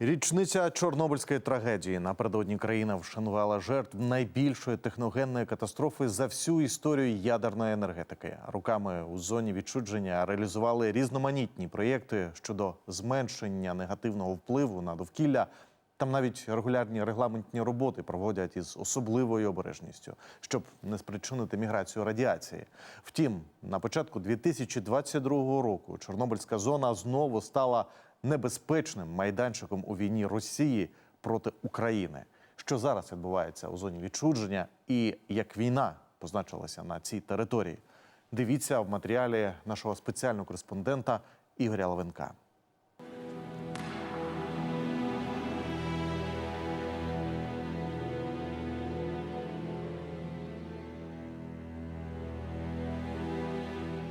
Річниця Чорнобильської трагедії напередодні країна вшанувала жертв найбільшої техногенної катастрофи за всю історію ядерної енергетики. Руками у зоні відчудження реалізували різноманітні проєкти щодо зменшення негативного впливу на довкілля. Там навіть регулярні регламентні роботи проводять із особливою обережністю, щоб не спричинити міграцію радіації. Втім, на початку 2022 року Чорнобильська зона знову стала небезпечним майданчиком у війні Росії проти України. Що зараз відбувається у зоні відчудження, і як війна позначилася на цій території? Дивіться в матеріалі нашого спеціального кореспондента Ігоря Лавенка.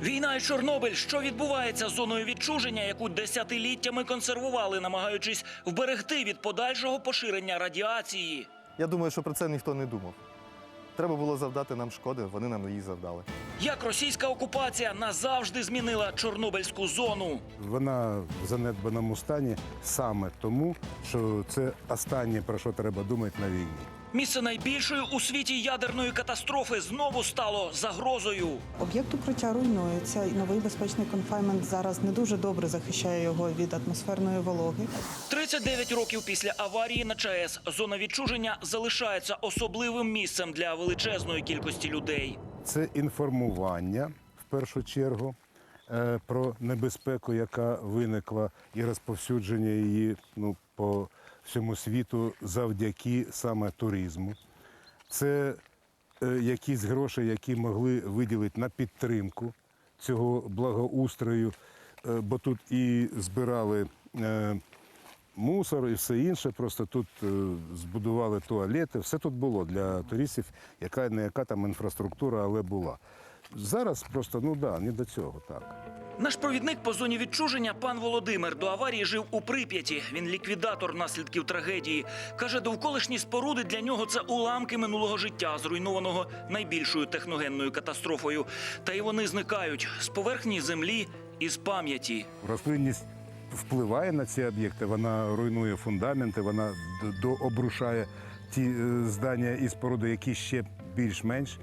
Війна і Чорнобиль, що відбувається з зоною відчуження, яку десятиліттями консервували, намагаючись вберегти від подальшого поширення радіації. Я думаю, що про це ніхто не думав. Треба було завдати нам шкоди, вони нам її завдали. Як російська окупація назавжди змінила Чорнобильську зону. Вона в занедбаному стані саме тому, що це останнє про що треба думати на війні. Місце найбільшої у світі ядерної катастрофи знову стало загрозою. Об'єкт укриття руйнується, і новий безпечний конфаймент зараз не дуже добре захищає його від атмосферної вологи. 39 років після аварії на ЧАЕС зона відчуження залишається особливим місцем для величезної кількості людей. Це інформування в першу чергу про небезпеку, яка виникла, і розповсюдження її ну, по всьому світу завдяки саме туризму. Це е, якісь гроші, які могли виділити на підтримку цього благоустрою, е, бо тут і збирали е, мусор і все інше. Просто тут е, збудували туалети. Все тут було для туристів, яка не яка там інфраструктура, але була. Зараз просто ну да, не до цього так. Наш провідник по зоні відчуження, пан Володимир, до аварії жив у Прип'яті. Він ліквідатор наслідків трагедії. Каже, довколишні споруди для нього це уламки минулого життя, зруйнованого найбільшою техногенною катастрофою. Та й вони зникають з поверхні землі і з пам'яті. Рослинність впливає на ці об'єкти, вона руйнує фундаменти, вона дообрушає ті е, здання і споруди, які ще більш-менш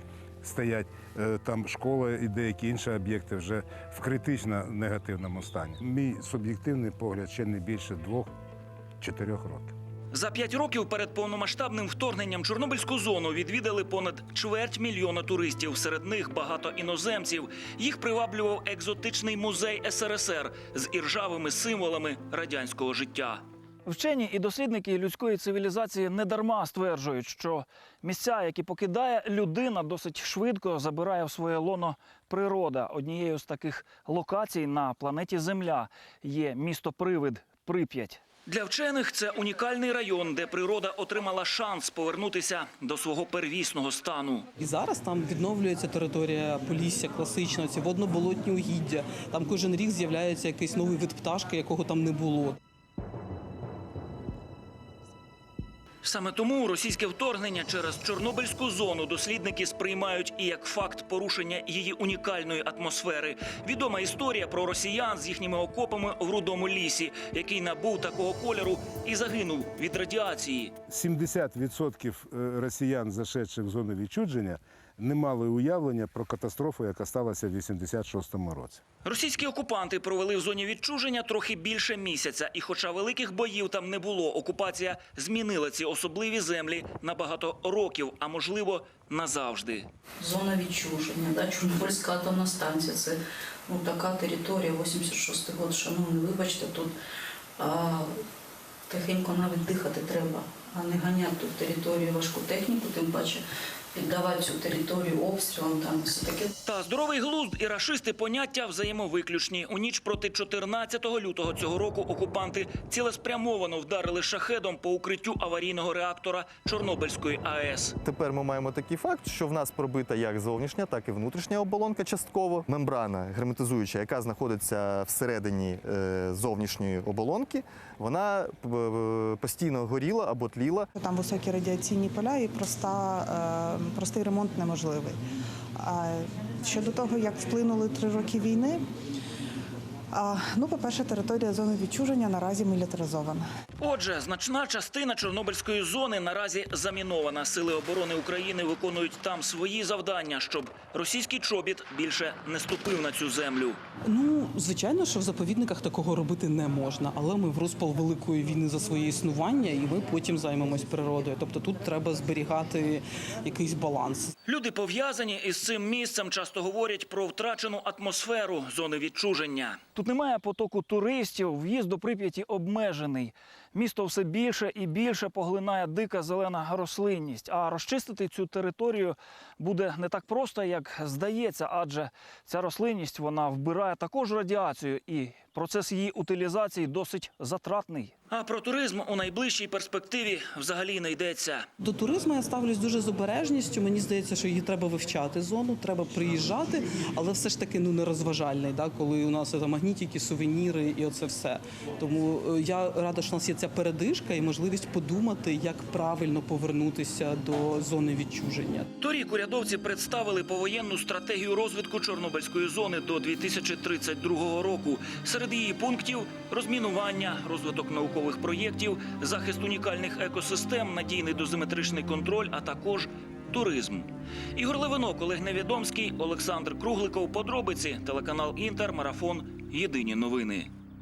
стоять. Е, Там школа і деякі інші об'єкти вже в критично негативному стані. Мій суб'єктивний погляд ще не більше двох-чотирьох років. За п'ять років перед повномасштабним вторгненням Чорнобильську зону відвідали понад чверть мільйона туристів. Серед них багато іноземців. Їх приваблював екзотичний музей СРСР з іржавими символами радянського життя. Вчені і дослідники людської цивілізації недарма стверджують, що місця, які покидає людина, досить швидко забирає в своє лоно природа. Однією з таких локацій на планеті Земля є місто Привид Прип'ять. Для вчених це унікальний район, де природа отримала шанс повернутися до свого первісного стану. І зараз там відновлюється територія Полісся класична, ці водноболотні угіддя. Там кожен рік з'являється якийсь новий вид пташки, якого там не було. Саме тому російське вторгнення через Чорнобильську зону дослідники сприймають і як факт порушення її унікальної атмосфери. Відома історія про росіян з їхніми окопами в рудому лісі, який набув такого кольору і загинув від радіації. 70% е, росіян, зашедших в зону відчудження, не мали уявлення про катастрофу, яка сталася в 86-му році. Російські окупанти провели в зоні відчуження трохи більше місяця, і, хоча великих боїв там не було, окупація змінила ці особливі землі на багато років, а можливо назавжди. Зона відчуження, да, Чорнобильська атомна станція. Це ну, така територія, 86-й год, шановні, вибачте, тут а, тихенько навіть дихати треба, а не ганяти тут територію важку техніку, тим паче піддавати цю територію обстрілам, там все таке. Та здоровий глузд і рашисти поняття взаємовиключні. У ніч проти 14 лютого цього року окупанти цілеспрямовано вдарили шахедом по укриттю аварійного реактора Чорнобильської АЕС. Тепер ми маємо такий факт, що в нас пробита як зовнішня, так і внутрішня оболонка частково. Мембрана герметизуюча, яка знаходиться всередині е, зовнішньої оболонки, вона е, постійно горіла або тліла. Там високі радіаційні поля і проста, е, простий ремонт неможливий. А щодо того, як вплинули три роки війни, А, ну, по-перше, територія зони відчуження наразі мілітаризована. Отже, значна частина Чорнобильської зони наразі замінована. Сили оборони України виконують там свої завдання, щоб російський чобіт більше не ступив на цю землю. Ну, звичайно, що в заповідниках такого робити не можна, але ми в розпал великої війни за своє існування, і ми потім займемось природою. Тобто тут треба зберігати якийсь баланс. Люди пов'язані із цим місцем часто говорять про втрачену атмосферу зони відчуження. Тут немає потоку туристів, в'їзд до Прип'яті обмежений. Місто все більше і більше поглинає дика зелена рослинність. А розчистити цю територію буде не так просто, як здається, адже ця рослинність вона вбирає також радіацію, і процес її утилізації досить затратний. А про туризм у найближчій перспективі взагалі не йдеться. До туризму я ставлюсь дуже з обережністю. Мені здається, що її треба вивчати зону, треба приїжджати, але все ж таки ну не розважальний, да, коли у нас це магнітики, сувеніри і оце все. Тому е, я рада, що у нас є ця передишка і можливість подумати, як правильно повернутися до зони відчуження. Торік урядовці представили повоєнну стратегію розвитку Чорнобильської зони до 2032 року. Серед її пунктів розмінування, розвиток наукових проєктів, захист унікальних екосистем, надійний дозиметричний контроль, а також туризм. Ігор Левинок, Олег Невідомський, Олександр Кругликов. Подробиці телеканал Інтер, марафон. Єдині новини.